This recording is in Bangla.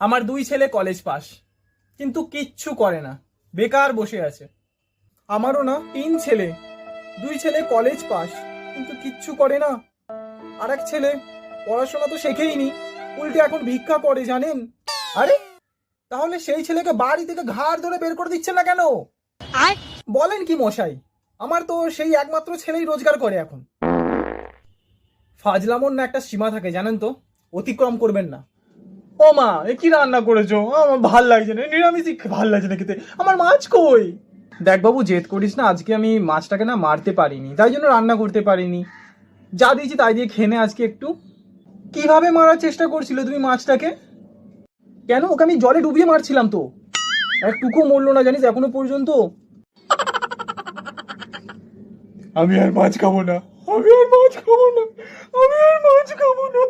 আমার দুই ছেলে কলেজ পাস কিন্তু কিচ্ছু করে না বেকার বসে আছে। আমারও না তিন ছেলে দুই ছেলে কলেজ পাস কিন্তু কিচ্ছু করে না। আর এক ছেলে পড়াশোনা তো শেখেইনি উল্টে এখন ভিক্ষা করে জানেন? আরে তাহলে সেই ছেলেকে বাড়ি থেকে ঘাড় ধরে বের করে দিচ্ছে না কেন? বলেন কি মশাই আমার তো সেই একমাত্র ছেলেই রোজগার করে এখন। ফাজলামোর না একটা সীমা থাকে জানেন তো? অতিক্রম করবেন না। ও মা এ কি রান্না করেছ? আমার ভালো লাগছে না নিরামিষই ভালো লাগছে না খেতে। আমার মাছ কই? দেখ বাবু জেদ করিস না আজকে আমি মাছটাকে না মারতে পারিনি তাই জন্য রান্না করতে পারিনি। যা দিয়েছি তাই দিয়ে খেনে আজকে একটু। কীভাবে মারার চেষ্টা করছিলে তুমি মাছটাকে? কেন? ওকে আমি জলে ডুবিয়ে মারছিলাম তো। একটুকু মরলো না জানিস এখনও পর্যন্ত। আমি আর মাছ খাব না আমি আর মাছ খাব না আমি আর মাছ খাব না।